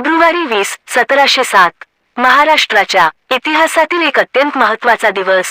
February वीस सतराशे सात. महाराष्ट्राच्या इतिहासातील एक अत्यंत महत्त्वाचा दिवस.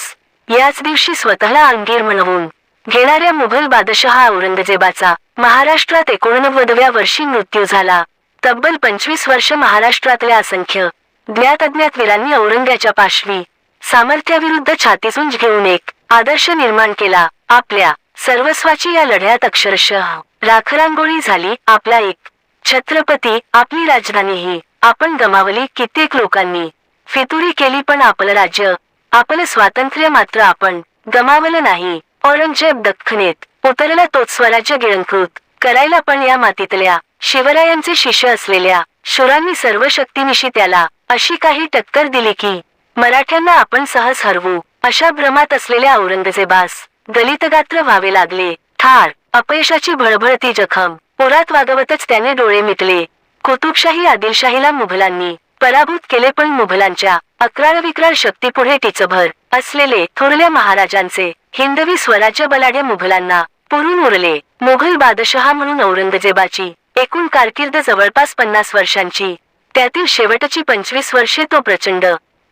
याच दिवशी स्वतःला अंगीर म्हणवून घेणाऱ्या मुघल बादशहा औरंगजेबाचा महाराष्ट्रात एकोणनव्वदव्या वर्षी मृत्यू झाला. तब्बल पंचवीस वर्ष महाराष्ट्रातल्या असंख्य ज्ञात अज्ञात वीरांनी औरंग्याच्या पाशवी सामर्थ्याविरुद्ध छातीसूंज घेऊन एक आदर्श निर्माण केला. आपल्या सर्वस्वाची या लढ्यात अक्षरशः राखरांगोळी झाली. आपला एक छत्रपती आपली राजधानीही आपण गमावली कित्येक लोकांनी. फितुरी केली पण आपलं राज्य आपलं स्वातंत्र्य मात्र आपण गमावलं नाही. औरंगजेब दख्खनेत उतरला तोच स्वराज्य गिळंकृत. करायला पण या मातीतल्या शिवरायांचे शिष्य असलेल्या शुरांनी सर्व शक्तीनिशी त्याला अशी काही टक्कर दिली की मराठ्यांना आपण सहज हरवू अशा भ्रमात असलेल्या औरंगजेबास दलितगात्र व्हावे लागले. ठार अपयशाची भळभळती जखम. पोरात वागवतच त्याने डोळे मिटले. कुतुबशाही आदिलशाहीला मुघलांनी पराभूत केले पण मुघलांच्या अकराळ विक्राळ शक्तीपुढे टिचभर असलेले थोरल्या महाराजांचे हिंदवी स्वराज्य बलाढ्य मुघलांना पुरून उरले. मुघल बादशहा म्हणून औरंगजेबाची एकूण कारकीर्द जवळपास पन्नास वर्षांची. त्यातील शेवटची पंचवीस वर्षे तो प्रचंड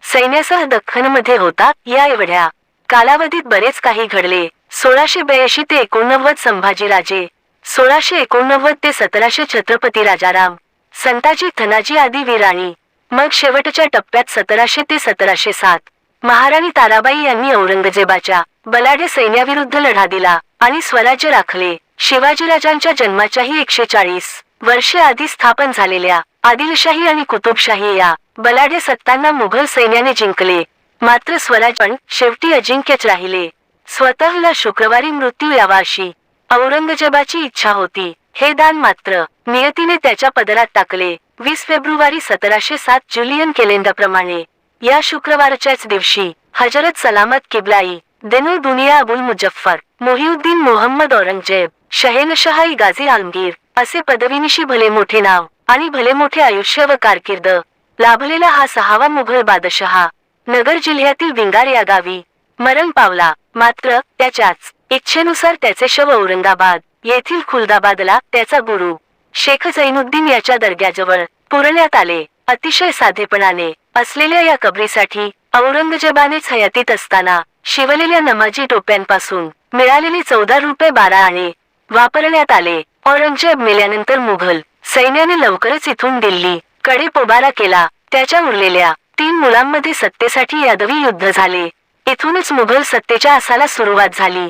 सैन्यासह दख्खनमध्ये होता. या एवढ्या कालावधीत बरेच काही घडले. सोळाशे ब्याऐंशी ते एकोणनव्वद संभाजीराजे सोळाशे एकोणनव्वद ते सतराशे छत्रपती राजाराम. संताजी धनाजी आदी वीराणी मग शेवटच्या टप्प्यात सतराशे ते सतराशे सात. महाराणी ताराबाई यांनी औरंगजेबाच्या बलाढ्य सैन्याविरुद्ध लढा दिला आणि स्वराज्य राखले. शिवाजीराजांच्या जन्माच्याही एकशे चाळीस वर्षे आधी स्थापन झालेल्या आदिलशाही आणि कुतुबशाही या बलाढ्य सत्तांना मुघल सैन्याने जिंकले. मात्र स्वराज पण शेवटी अजिंक्यच राहिले. स्वतःला शुक्रवारी मृत्यू यावा अशी औरंगजेबाची इच्छा होती. हे दान मात्र नियतीने त्याच्या पदरात टाकले. वीस फेब्रुवारी सतराशे सात जुलियन कॅलेंडरप्रमाणे या शुक्रवारच्याच दिवशी हजरत सलामत किबलाई देनु दुनिया अबुल मुजफ्फर मोहिउद्दीन मोहम्मद औरंगजेब शहेनशहाई गाझी आलमगीर असे पदवीनिशी भले मोठे नाव आणि भले मोठे आयुष्य व कारकिर्द लाभलेला हा सहावा मुघल बादशहा. नगर जिल्ह्यातील विंगार या गावी मरण पावला. मात्र त्याच्याच इच्छेनुसार त्याचे शव औरंगाबाद येथील खुलदाबादला त्याचा गुरु शेख झैनुद्दीन याच्या दर्ग्याजवळ पुरण्यात आले. अतिशय साधेपणाने असलेल्या या कबरीसाठी औरंगजेबानेच हयातीत असताना शिवलेल्या नमाजी टोप्यांपासून मिळालेली चौदा रुपये बारा आणे वापरण्यात आले. औरंगजेब मेल्यानंतर मुघल सैन्याने लवकरच इथून दिल्ली कडे पोबारा केला. त्याच्या उरलेल्या तीन मुलांमध्ये सत्तेसाठी यादवी युद्ध झाले. इथूनच मुघल सत्तेच्या आसाला सुरुवात झाली.